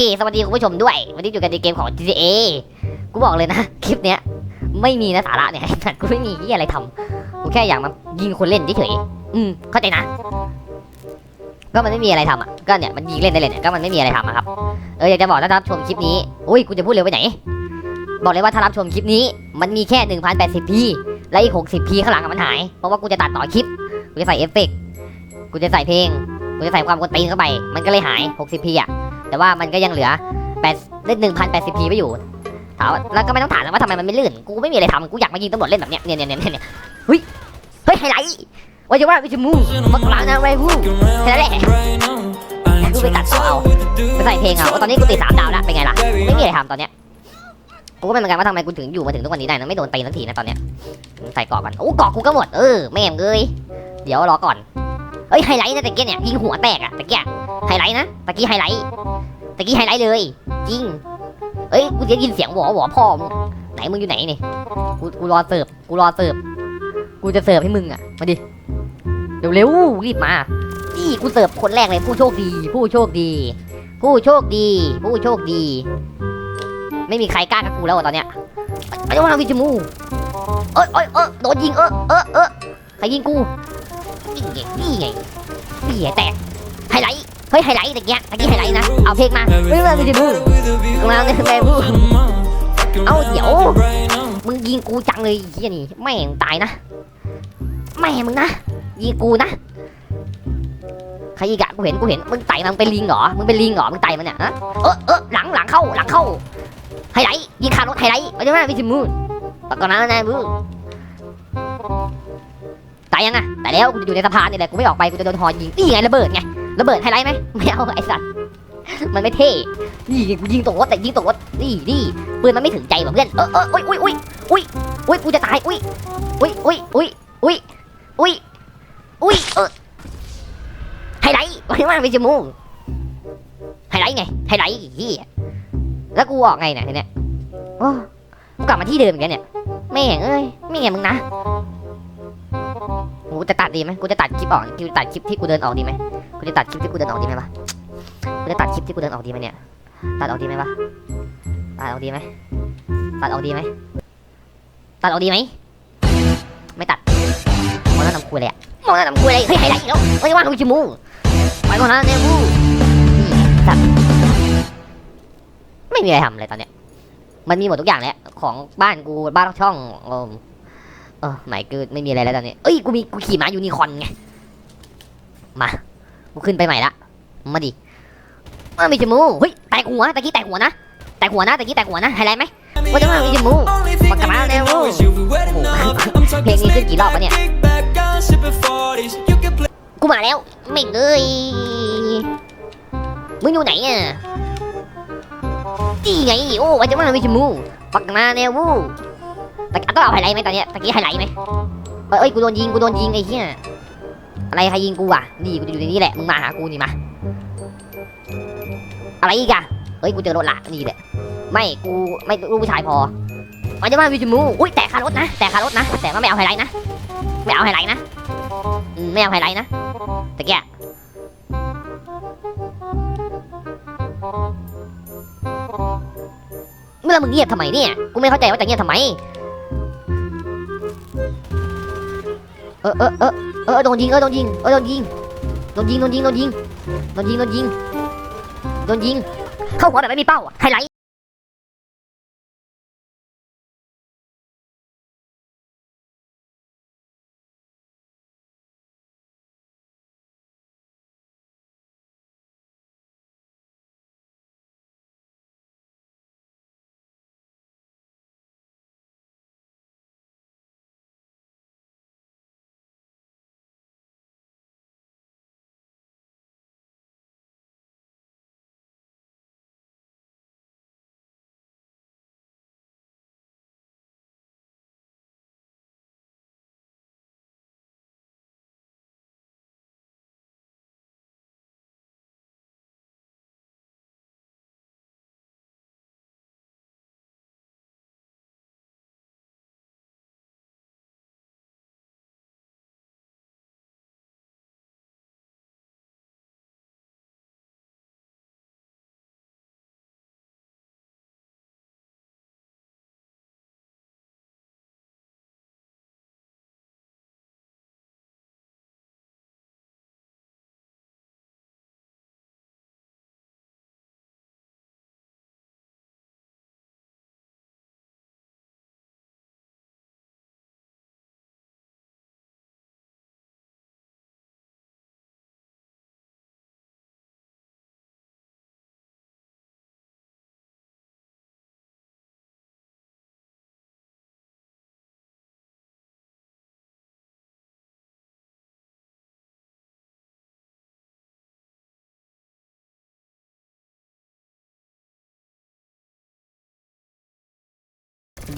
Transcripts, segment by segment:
เคสวัสดีคุณผู้ชมด้วย วันนี้อยู่กันในเกมของ GTA กูบอกเลยนะ คลิปเนี้ยไม่มีนะสาระเนี่ยกูไม่มีที่อะไรทำกูแค่อยากมายิงคนเล่นเฉยๆอืมเข้าใจนะ ก็มันไม่มีอะไรทำอะก็เนี่ยมันยิงเล่นได้เลยเนี่ยก็มันไม่มีอะไรทำอะครับเอออยากจะบอกถ้ารับชมคลิปนี้อุ้ยกูจะพูดเร็วไปไหน บอกเลยว่าถ้ารับชมคลิปนี้ มันมีแค่ 1080p และอีก 60p ข้างหลังมันหายเพราะว่ากูจะตัดต่อคลิปกูจะใส่เอฟเฟกต์กูจะใส่เพลงกูจะใส่ความกวนตีนเข้าไป มันก็เลยหาย 60p อะ แต่ว่ามันก็ยังเหลือ8เล่น 1080p ไว้อยู่ถามว่แล้วก็ไม่ต้องถามนะว่าทำไมมันไม่ลื่น กูไม่มีอะไรทำกูอยากมายิงตำรวจเล่นแบบเนี้ยเนี่ยเนี่ยเนี่ยเนี่ยเฮ้ย เฮ้ยไฮไลท์ว่าจะว่าวิจมูมักลานะไรวูแค่นั้นแหละกูไปตัดต่อเอาไปใส่เพลงเอาว่าตอนนี้กูติดสามดาวแล้วเป็นไงล่ะ ไม่มีอะไรทำตอนเนี้ย กูก็ไม่เหมือนกันว่าทำไมกูถึงอยู่มาถึงทุกวันนี้ได้นะไม่โดนตีสักทีนะตอนเนี้ย ใส่เกาะกันโอ้เกาะกูก็หมด เออแม่มเอ้ยเดี๋ยวรอก่อน เฮ้ยไฮไลท์นะตะเกียเนี่ยยิงหัวแตกอะตะเกียไฮไลท์นะตะกี้ไฮไลท์ตะกี้ไฮไลท์เลย จริง เอ้ยกูจะยินเสียงหวอหวอพ่อมึงไหนมึงอยู่ไหนนี่กูกูรอเสิร์ฟกูรอเสิร์ฟกูจะเสิร์ฟให้มึงอะมาดิเร็วเร็วรีบมานี่กูเสิร์ฟคนแรกเลยผู้โชคดี ผู้โชคดี ผู้โชคดี ผู้โชคดี ไม่มีใครกล้ากับกูแล้วตอนเนี้ยไอ้ว่าวิจมูเอ้ยเอ้ยเอ้ยโดนยิงเออเออเออใครยิงกู นี่ไงนี่ไงนี่ไงแตกไฮไลท์เฮ้ยไฮไลท์ตะเกียตะกี้ไฮไลท์นะเอาเพลงมาเฮ้ยมาวิจมูกำลังเนี่ยแม่พูเอาเดี๋ยวมึงยิงกูจังเลยไอ้เฮียนี่แม่งตายนะแม่มึงนะยิงกูนะใครยิงอะกูเห็นกูเห็นมึงไต่มันเป็นลิงเหรอมึงเป็นลิงเหรอมึงไต่มันเนี่ยฮะเออเออหลังหลังเข้าหลังเข้าไฮไลท์ยิงคารถไฮไลท์ไม่ใช่ไหมวิจิมูนปากกานะนะมู ตายยังอะแต่แล้วกูจะอยู่ในสะพานนี่แหละกูไม่ออกไปกูจะโดนหอยิงนี่ไงระเบิดไงระเบิดไฮไลท์ไหมไม่เอาไอ้สัตว์มันไม่เท่นี่ไงกูยิงตกรถแต่ยิงตกรถนี่นี่ปืนมันไม่ถึงใจว่ะเพื่อนเออเอออุ้ยอุ้ยอุ้ยอุ้ยอุ้ยกูจะตายอุ้ยอุ้ยอุ้ยอุ้ยอุ้ยอุ้ยอุ้ยเออไฮไลท์ไม่ใช่ไหมวิจิมูนไฮไลท์ไงไฮไลท์เฮียแล้วกูออกไงเนี่ยเนี้ยโอ้กูกลับมาที่เดิมอีกแล้วเนี่ยแม่งเอ้ยไม่ไงมึงนะ จะตัดดีไหมกูจะตัดคลิปออกกูจะตัดคลิปที่กูเดินออกดีไหมกูจะตัดคลิปที่กูเดินออกดีไหมวะกูจะตัดคลิปที่กูเดินออกดีไหมเนี่ย ตัดออกดีไหมวะ ตัดออกดีไหมตัดออกดีไหมตัดออกดีไหม ไม่ตัดมองหน้าทำคุยเลยอะมองหน้าทำคุยเลยเฮ้ยไฮไลท์อีกแล้วเฮ้ยว่าดูชิมูไปก่อนนะเนี่ยมูนี่ตัดไม่มีอะไรทำเลยตอนเนี้ย มันมีหมดทุกอย่างแล้วของบ้านกูบ้านช่อง เออเออหมายคือไม่มีอะไรแล้วตอนนี้ เอ้ย กูมี กูขี่ม้ายูนิคอร์นไง มา กูขึ้นไปใหม่ละ มาดิ มามีจมูกเฮ้ย แตกหัว ตะกี้แตกหัวนะ แตกหัวนะ ตะกี้แตกหัวนะไฮไลท์ไหมว่าจะมามีจมูกปากกามาแล้วโอ้โหเพลงนี้ขึ้นกี่รอบวะเนี่ย กูมาแล้วไม่งเลยมึงอยู่ไหนอะนี่ไง โอ้ว่าจะมาวิชมูปักมาแนววูตะกี้ต้องเอาไฮไลท์ไหมตอนเนี้ยตะกี้ไฮไลท์ไหมเอ้ยกูโดนยิงกูโดนยิงไอ้เหี้ยอะไรใครยิงกูอะนี่กูจะอยู่ในนี้แหละมึงมาหากูนี่มาอะไรอีกอะเอ้ยกูเจอรถละนี่แหละไม่กูไม่ลูกผู้ชายพอว่าจะมาวิชมูอุ้ยแตกคารถนะแตกคารถนะ แต่ว่าไม่เอาไฮไลท์นะไม่เอาไฮไลท์นะอืมไม่เอาไฮไลท์นะตะกี้เมื่อมึงเงียบทำไมเนี่ยกูไม่เข้าใจว่าจะเงียบทำไม ออเออเออเออโดนยิงเออโดนยิงเออโดนยิงโดนยิงโดนยิงโดนยิงโดนยิงโดนยิงโดนยิงเข้าหัวแบบไม่มีเป้าไฮไลท์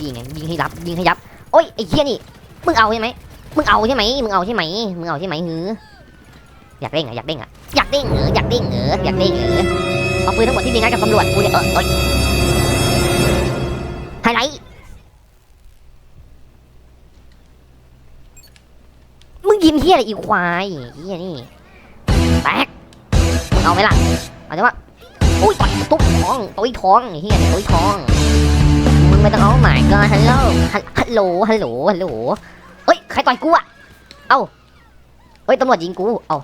ดีไงยิงให้รับยิงให้ยับโอ้ยไอ้เหี้ยนี่มึงเอาใช่ไหมมึงเอาใช่ไหมมึงเอาใช่ไหมมึงเอาใช่ไหมหืออยากเด้งเหรอยากเด้งเหรอยากเด้งเหรออยากเด้งเหรออยากเด้งเหรอเอาปืนทั้งหมดที่มีงัดกับตำรวจกูเนี่ยเออเอ้ยไฮไลท์มึงยิ้มเหี้ยอะไรอีควายเหี้ยนี่แตกเอาไหมล่ะเอาจังวะอุ้ยตุ๊บท้องตุ้ยท้องเหี้ยนตุ้ยท้อง ไม่ต้องเอาหมายก็ฮัลโหลฮัลโหลฮัลโหลฮัลโหลเอ้ยใครต่อยกูอะเอ้าเฮ้ยตำรวจยิงกูเอ้า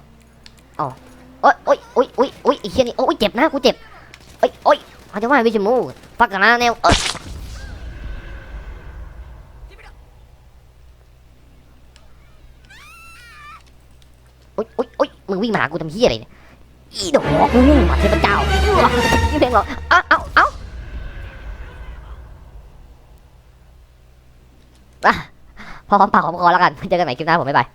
เอ้าโอ้ยโอ้ยโอ้ยโอ้ยโอ้ยไอ้เหี้ยนี่โอ้ยเจ็บนะกูเจ็บเอ้ยโอ้ยเขาจะว่าวิชมูพักกันนะแนวเอ้ยโอ้ยโอ้ยโอ้ยมึงวิ่งมาหากูทำเหี้ยอะไรเนี่ยอีดอกมึงหมาเทพเจ้าเพลงบอกเอ้าเอ้าเอ้า พอหอมปากหอมคอแล้วกันเจอกันใหม่คลิปหน้าผมบ๊ายบาย